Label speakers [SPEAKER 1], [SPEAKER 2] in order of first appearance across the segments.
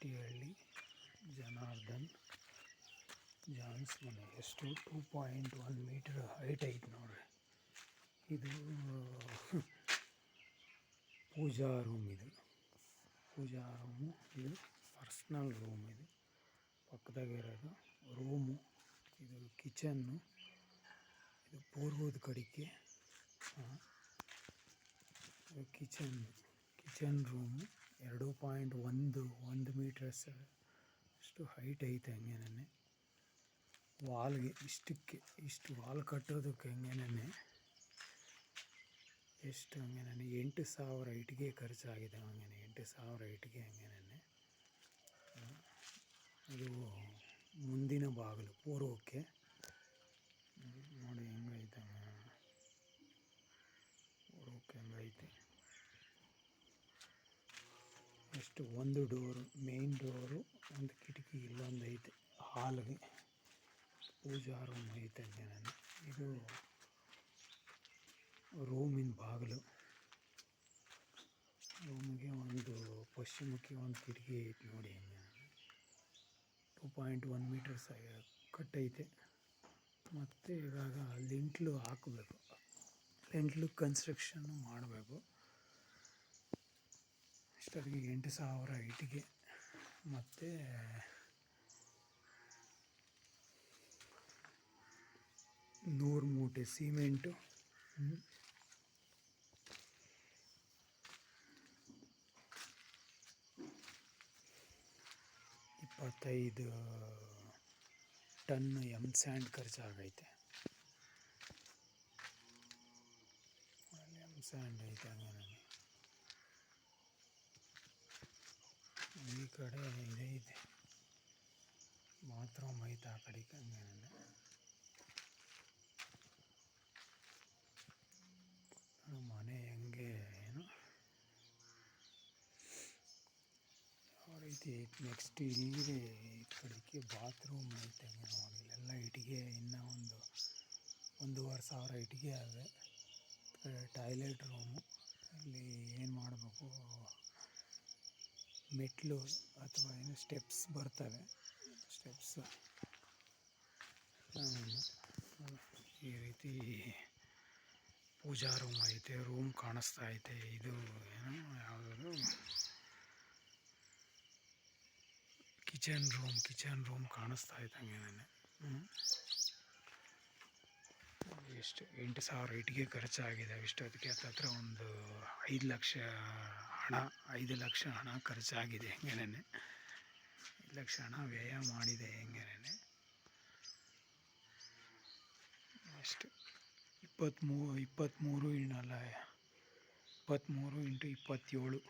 [SPEAKER 1] K ಹಳ್ಳಿ Janardhan, John's ಮನೆ. ಎಷ್ಟು two point one metre height ಐತೆ ನೋಡ್ರಿ. ಇದು, ಪೂಜಾ ರೂಮ್ ಇದು. ಪೂಜಾ ರೂಮು ಇದು ಪರ್ಸ್ನಲ್ ರೂಮ್ ಇದು. ಪಕ್ಕದಾಗಿರೋದು ರೂಮು ಇದು ಕಿಚನ್ನು ಇದು ಪೂರ್ವದ ಕಡೆಗೆ ಕಿಚನ್ ಕಿಚನ್ ರೂಮು ಎರಡು ಪಾಯಿಂಟ್ ಒಂದು ಒಂದು ಮೀಟರ್ಸ್ ಅಷ್ಟು ಹೈಟ್ ಐತೆ ಹಂಗೇನೆ ವಾಲ್ಗೆ ಇಷ್ಟಕ್ಕೆ, ಇಷ್ಟು ವಾಲ್ ಕಟ್ಟೋದಕ್ಕೆ ಹಂಗೇನೆ ಎಷ್ಟು ಹಂಗೇನೆ ಎಂಟು ಸಾವಿರ ಇಟ್ಟಿಗೆ ಖರ್ಚಾಗಿದೆ ಹಂಗೇನೆ ಎಂಟು ಸಾವಿರ ಇಟ್ಟಿಗೆ ಹಂಗೇನೆ ಅದು ಮುಂದಿನ ಬಾಗಿಲು, ಪೂರ್ವಕ್ಕೆ. ನೋಡಿ ಹೆಂಗೈತೆ ಪೂರ್ವಕ್ಕೆ ಹೆಂಗೈತೆ. ಎಷ್ಟು ಒಂದು ಡೋರು ಮೇನ್ ಡೋರು, ಒಂದು ಕಿಟಕಿ ಇಲ್ಲೊಂದು ಐತೆ, ಹಾಲ್ಗೆ. ಪೂಜಾ ರೂಮ್ ಐತೆ ಹಂಗೇನೆ ಇದು ರೂಮಿನ ಬಾಗಿಲು. ರೂಮಿಗೆ ಒಂದು ಪಶ್ಚಿಮಕ್ಕೆ ಒಂದು ಕಿಟಕಿ ಐತೆ ನೋಡಿ ಹಂಗೆ ಟೂ ಪಾಯಿಂಟ್ ಒನ್ ಮೀಟರ್ಸ್ ಕಟ್ಟೈತೆ ಮತ್ತು ಇವಾಗ ಲಿಂಟ್ಲು ಹಾಕಬೇಕು. ಲಿಂಟ್ಲು ಕನ್ಸ್ಟ್ರಕ್ಷನ್ನು ಮಾಡಬೇಕು. ಇಷ್ಟೊತ್ತಿಗೆ ಎಂಟು ಸಾವಿರ ಇಟ್ಟಿಗೆ. ಮತ್ತು ನೂರು ಮೂಟೆ ಸಿಮೆಂಟು. ಇಪ್ಪತ್ತೈದು ಟನ್ ಎಂ ಸ್ಯಾಂಡ್ ಖರ್ಚಾಗೈತೆ. ಎಂ ಸ್ಯಾಂಡ್ ಐತೆ ಹಂಗೆ ಈ ಕಡೆ ಇದೆ ಬಾತ್ರೂಮ್ ಐತೆ ಆ ಕಡೆಗೆ ಹಂಗೆ ಮನೆ ಹೆಂಗೆ ಏನು? ಯಾವ ರೀತಿ ನೆಕ್ಸ್ಟ್ ಇಲ್ಲಿ ಕಡೆಗೆ ಬಾತ್ರೂಮ್ ಐತೆ ಹಂಗೆ ನೋಡಿ. ಇಲ್ಲೆಲ್ಲ ಇಟ್ಟಿಗೆ ಇನ್ನೂ ಒಂದು ಒಂದೂವರೆ ಸಾವಿರ ಇಟ್ಟಿಗೆ ಅವೆ ಟಾಯ್ಲೆಟ್ ರೂಮು ಅಲ್ಲಿ ಏನು ಮಾಡಬೇಕು? ಮೆಟ್ಲು ಅಥವಾ ಏನು ಸ್ಟೆಪ್ಸ್ ಬರ್ತವೆ. ಸ್ಟೆಪ್ಸ್. ಈ ರೀತಿ ಪೂಜಾ ರೂಮ್ ಐತೆ, ರೂಮ್ ಕಾಣಿಸ್ತಾ ಐತೆ. ಇದು ಏನು ಯಾವುದಾದ್ರು ಕಿಚನ್ ರೂಮ್ ಕಿಚನ್ ರೂಮ್ ಕಾಣಿಸ್ತಾ ಐತೆ ಹಂಗೇನೆ ಎಷ್ಟು ಎಂಟು ಸಾವಿರ ಇಟ್ಟಿಗೆ ಖರ್ಚಾಗಿದೆ ಇಷ್ಟೊತ್ತಿಗೆ ಹತ್ತತ್ರ ಒಂದು ಐದು ಲಕ್ಷ ಹಣ, ಐದು ಲಕ್ಷ ಹಣ ಖರ್ಚಾಗಿದೆ ಹೆಂಗೇನೆ ಐದು ಲಕ್ಷ ಹಣ ವ್ಯಯ ಮಾಡಿದೆ ಹೆಂಗೇನೆ ಅಷ್ಟು. ಇಪ್ಪತ್ತ್ಮೂ ಇಪ್ಪತ್ತ್ಮೂರು ಇನ್ನಲ್ಲ ಇಪ್ಪತ್ತ್ಮೂರು ಇಂಟು ಇಪ್ಪತ್ತೇಳು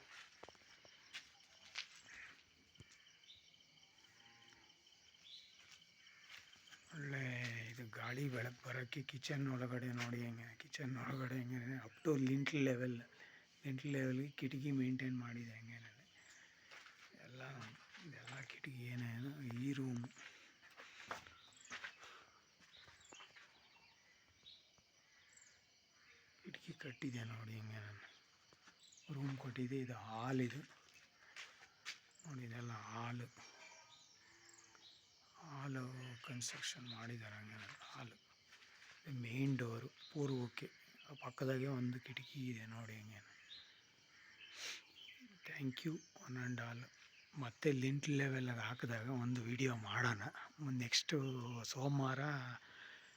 [SPEAKER 1] ಒಳ್ಳೆ ಇದು ಗಾಳಿ ಬೆಳಕು ಬರೋಕ್ಕೆ ಕಿಚನ್ ಒಳಗಡೆ ನೋಡಿ ಹೆಂಗೆ ಕಿಚನ್ ಒಳಗಡೆ ಹೆಂಗೆ up to lintel level lintel ಲೆವೆಲ್ಗೆ ಕಿಟಕಿ ಮೇಂಟೈನ್ ಮಾಡಿದೆ ಹೆಂಗೆ ಎಲ್ಲ ಎಲ್ಲ ಕಿಟಕಿ ಏನೇನು ಈ ರೂಮ್ ಕಿಟಕಿ ಕಟ್ಟಿದೆ ನೋಡಿ ಹಿಂಗೆ ನಾನು. ರೂಮ್ ಕೊಟ್ಟಿದೆ, ಇದು ಹಾಲ್ ಇದು. ನೋಡಿ ಇದೆಲ್ಲ ಹಾಲು ಕನ್ಸ್ಟ್ರಕ್ಷನ್ ಮಾಡಿದ್ದಾರೆ ಹಂಗೆ ಹಾಲು ಮೇನ್ ಡೋರು ಪೂರ್ವಕ್ಕೆ, ಪಕ್ಕದಾಗೆ ಒಂದು ಕಿಟಕಿ ಇದೆ ನೋಡಿ ಹಂಗೆ. Thank you one and all ಮತ್ತೆ ಲಿಂಟ್ ಲೆವೆಲ್ಗೆ ಹಾಕಿದಾಗ ಒಂದು ವಿಡಿಯೋ ಮಾಡೋಣ. ನೆಕ್ಸ್ಟು ಸೋಮವಾರ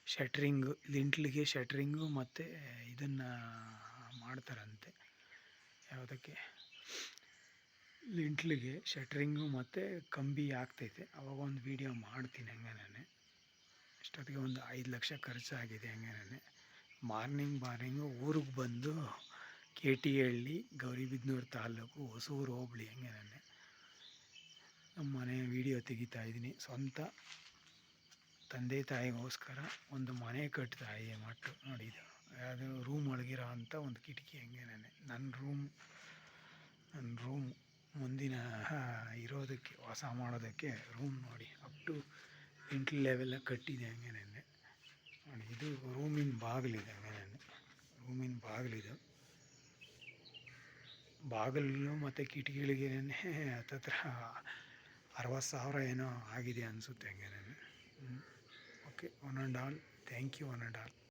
[SPEAKER 1] ಶಟ್ರಿಂಗು ಲಿಂಟ್ಲಿಗೆ ಶಟ್ರಿಂಗು ಮತ್ತು ಇದನ್ನು ಮಾಡ್ತಾರಂತೆ. ಯಾವುದಕ್ಕೆ? ಲಿಂಟ್ಲಿಗೆ ಶಟ್ರಿಂಗು ಮತ್ತು ಕಂಬಿ ಆಗ್ತೈತೆ. ಅವಾಗ ಒಂದು ವೀಡಿಯೋ ಮಾಡ್ತೀನಿ ಹಂಗೆ ಅಷ್ಟೊತ್ತಿಗೆ ಒಂದು ಐದು ಲಕ್ಷ ಖರ್ಚಾಗಿದೆ ಹಂಗೆ ಮಾರ್ನಿಂಗ್ ಮಾರ್ನಿಂಗು ಊರಿಗೆ ಬಂದು ಕೆ ಟಿ ಹಳ್ಳಿ, ಗೌರಿಬಿದನೂರು ತಾಲೂಕು, ಹೊಸೂರು ಹೋಬಳಿ ಹಂಗೆ ನಮ್ಮ ಮನೆ ವೀಡಿಯೋ ತೆಗಿತಾ ಇದ್ದೀನಿ. ಸ್ವಂತ ತಂದೆ ತಾಯಿಗೋಸ್ಕರ ಒಂದು ಮನೆ ಕಟ್ತಾ ಇದೆ ಮಟ್ಟು ನೋಡಿ ಇದು ಅದು ರೂಮ್ ಒಳಗಿರೋ ಅಂಥ ಒಂದು ಕಿಟಕಿ ಹಂಗೆ ನನ್ನ ರೂಮ್ ನನ್ನ ರೂಮ್ ಮುಂದಿನ ಇರೋದಕ್ಕೆ, ವಾಸ ಮಾಡೋದಕ್ಕೆ ರೂಮ್ ನೋಡಿ ಅಪ್ ಟು ಇಂಟ್ಲ್ ಲೆವೆಲ್ಲ ಕಟ್ಟಿದೆ ಹಂಗೆ ನೋಡಿ, ಇದು ರೂಮಿನ ಬಾಗಿಲಿದೆ ಹಂಗೆ ರೂಮಿನ ಬಾಗಿಲಿದು. ಬಾಗಿಲು ಮತ್ತು ಕಿಟಕಿಗಳಿಗೆ ಹತ್ತತ್ರ ಅರವತ್ತು ಸಾವಿರ ಏನೋ ಆಗಿದೆ ಅನಿಸುತ್ತೆ ಹಂಗೆ okay one and all thank you one and all